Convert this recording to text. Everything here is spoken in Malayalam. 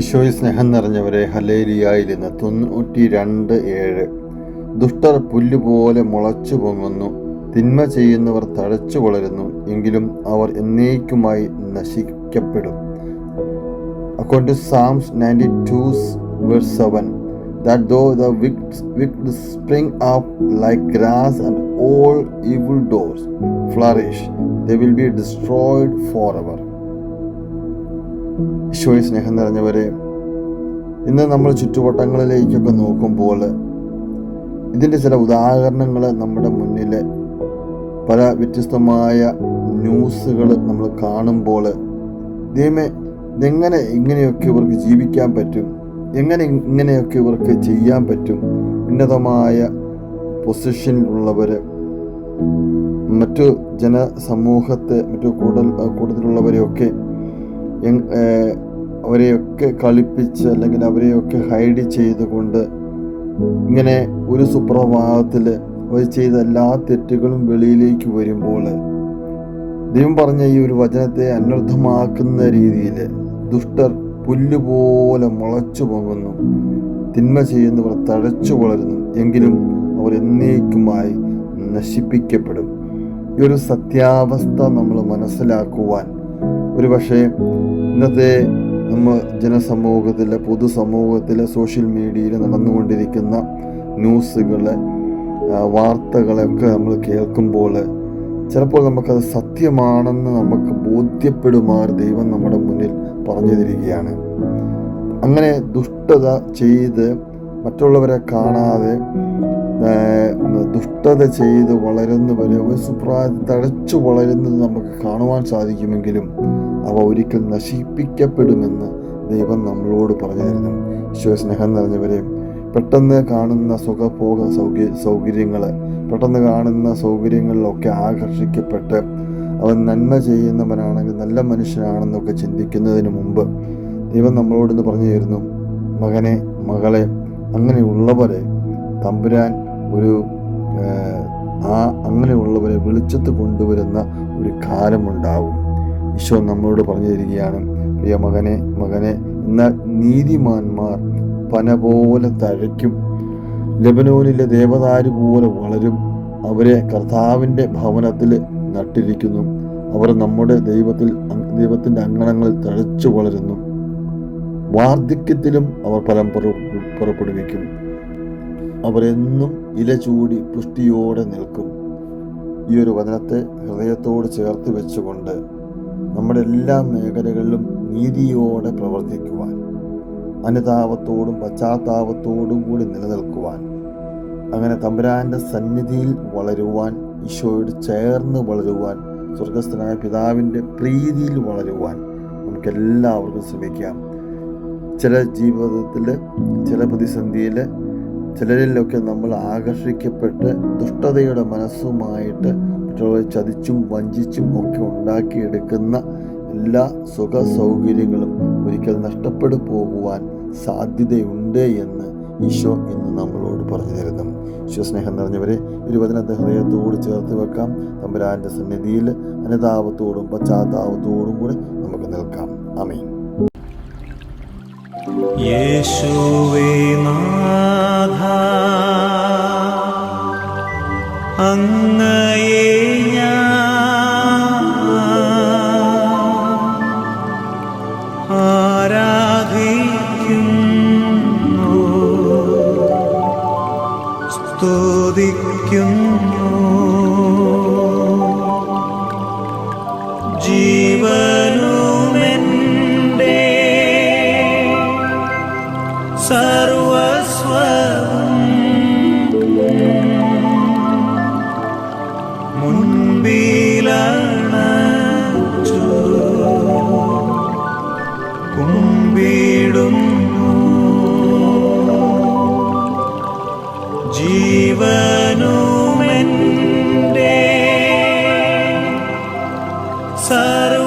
ഈശോയിൽ സ്നേഹം നിറഞ്ഞവരെ ഹലേലിയായിൽ നിന്ന് തൊണ്ണൂറ്റി രണ്ട് ഏഴ്. ദുഷ്ടർ പുല്ലുപോലെ മുളച്ചു പൊങ്ങുന്നു. തിന്മ ചെയ്യുന്നവർ തഴച്ചു വളരുന്നു. എങ്കിലും അവർ എന്നേക്കുമായി നശിക്കപ്പെടും. According to Sam's ninety to verse seven that though the wicked, spring spring like grass and all evil evil flourish they will be destroyed four forever. ഈശോയെ സ്നേഹം നിറഞ്ഞവരെ ഇന്ന് നമ്മൾ ചുറ്റുവട്ടങ്ങളിലേക്കൊക്കെ നോക്കുമ്പോൾ ഇതിന്റെ ചില ഉദാഹരണങ്ങൾ നമ്മുടെ മുന്നിൽ പല വ്യത്യസ്തമായ ന്യൂസുകൾ നമ്മൾ കാണുമ്പോൾ ദൈവമേ ഇതെങ്ങനെ ഇങ്ങനെയൊക്കെ ഇവർക്ക് ജീവിക്കാൻ പറ്റും? എങ്ങനെ ഇങ്ങനെയൊക്കെ ഇവർക്ക് ചെയ്യാൻ പറ്റും? ഉന്നതമായ പൊസിഷനിലുള്ളവർ മറ്റു ജനസമൂഹത്തെ മറ്റു കൂടുതൽ കൂടുതലുള്ളവരെയൊക്കെ അവരെയൊക്കെ കളിപ്പിച്ച് അല്ലെങ്കിൽ അവരെയൊക്കെ ഹൈഡ് ചെയ്തുകൊണ്ട് ഇങ്ങനെ ഒരു സുപ്രഭാതത്തിൽ അവർ ചെയ്ത എല്ലാ തെറ്റുകളും വെളിയിലേക്ക് വരുമ്പോൾ ദൈവം പറഞ്ഞ ഈ ഒരു വചനത്തെ അനർത്ഥമാക്കുന്ന രീതിയിൽ ദുഷ്ടർ പുല്ലുപോലെ മുളച്ചു പോകുന്നു. തിന്മ ചെയ്യുന്നവർ തഴച്ചു വളരുന്നു. എങ്കിലും അവർ എന്നേക്കുമായി നശിപ്പിക്കപ്പെടും. ഈ ഒരു സത്യാവസ്ഥ നമ്മൾ മനസ്സിലാക്കുവാൻ ഒരു പക്ഷേ ഇന്നത്തെ നമ്മൾ ജനസമൂഹത്തിൽ പൊതുസമൂഹത്തിൽ സോഷ്യൽ മീഡിയയിൽ നടന്നുകൊണ്ടിരിക്കുന്ന ന്യൂസുകൾ വാർത്തകളൊക്കെ നമ്മൾ കേൾക്കുമ്പോൾ ചിലപ്പോൾ നമുക്കത് സത്യമാണെന്ന് നമുക്ക് ബോധ്യപ്പെടുമാർ ദൈവം നമ്മുടെ മുന്നിൽ പറഞ്ഞു തരികയാണ് അങ്ങനെ ദുഷ്ടത ചെയ്ത് മറ്റുള്ളവരെ കാണാതെ ദുഷ്ടത ചെയ്ത് വളരുന്നവരെ ഒരു സുപ്രായ തഴച്ചു വളരുന്നത് നമുക്ക് കാണുവാൻ സാധിക്കുമെങ്കിലും അവ ഒരിക്കൽ നശിപ്പിക്കപ്പെടുമെന്ന് ദൈവം നമ്മളോട് പറഞ്ഞു തരുന്നു ഈശോ സ്നേഹം നിറഞ്ഞവരെ പെട്ടെന്ന് കാണുന്ന സുഖഭോഗ സൗകര്യ സൗകര്യങ്ങൾ പെട്ടെന്ന് കാണുന്ന സൗകര്യങ്ങളിലൊക്കെ ആകർഷിക്കപ്പെട്ട് അവൻ നന്മ ചെയ്യുന്നവനാണെങ്കിൽ നല്ല മനുഷ്യനാണെന്നൊക്കെ ചിന്തിക്കുന്നതിന് മുമ്പ് ദൈവം നമ്മളോടൊന്ന് പറഞ്ഞു തരുന്നു മകനെ മകളെ അങ്ങനെയുള്ളവരെ തമ്പുരാൻ ഒരു ആ അങ്ങനെയുള്ളവരെ വെളിച്ചത്ത് കൊണ്ടുവരുന്ന ഒരു കാലമുണ്ടാവും. ഈശോ നമ്മളോട് പറഞ്ഞു തരികയാണ് പ്രിയ മകനെ മകനെ എന്നാൽ നീതിമാന്മാർ പന പോലെ തഴയ്ക്കും. ലബനോനിലെ ദേവതാര് പോലെ വളരും. അവരെ കർത്താവിന്റെ ഭവനത്തിൽ നട്ടിരിക്കുന്നു. അവർ നമ്മുടെ ദൈവത്തിൽ ദൈവത്തിന്റെ അങ്കണങ്ങളിൽ തഴച്ചു വളരുന്നു. വാർദ്ധക്യത്തിലും അവർ ഫലം പുറപ്പെടുവിക്കും. അവരെന്നും ഇല ചൂടി പുഷ്ടിയോടെ നിൽക്കും. ഈ ഒരു വചനത്തെ ഹൃദയത്തോട് ചേർത്ത് വെച്ചുകൊണ്ട് നമ്മുടെ എല്ലാ മേഖലകളിലും നീതിയോടെ പ്രവർത്തിക്കുവാൻ അനുതാപത്തോടും പശ്ചാത്താപത്തോടും കൂടി നിലനിൽക്കുവാൻ അങ്ങനെ തമ്പുരാന്റെ സന്നിധിയിൽ വളരുവാൻ ഈശോയോട് ചേർന്ന് വളരുവാൻ സ്വർഗസ്ഥനായ പിതാവിന്റെ പ്രീതിയിൽ വളരുവാൻ നമുക്കെല്ലാവർക്കും ശ്രമിക്കാം. ചില ജീവിതത്തിൽ ചില പ്രതിസന്ധിയിൽ ചിലരിലൊക്കെ നമ്മൾ ആകർഷിക്കപ്പെട്ട് ദുഷ്ടതയുടെ മനസ്സുമായിട്ട് മറ്റുള്ളവരെ ചതിച്ചും വഞ്ചിച്ചും ഒക്കെ ഉണ്ടാക്കിയെടുക്കുന്ന എല്ലാ സുഖ സൗകര്യങ്ങളും ഒരിക്കൽ നഷ്ടപ്പെട്ടു പോകുവാൻ സാധ്യതയുണ്ട് എന്ന് ഈശോ ഇന്ന് നമ്മളോട് പറഞ്ഞു തരുന്നു. ഈശോ സ്നേഹം നിറഞ്ഞവരെ ഇരുപതിനത്തെ ഹൃദയത്തോട് ചേർത്ത് വെക്കാം. തമ്പുരാന്റെ സന്നിധിയിൽ അനുതാപത്തോടും പശ്ചാത്താപത്തോടും കൂടെ നമുക്ക് നിൽക്കാം. അമീൻ യേശുവേ നാഥ അങ്ങയെ ആരാധിക്കുന്നു? സ്തുതിക്കുന്നു. കുമ്പിടുന്നു ജീവനുമെന്റെ സർവസ്വം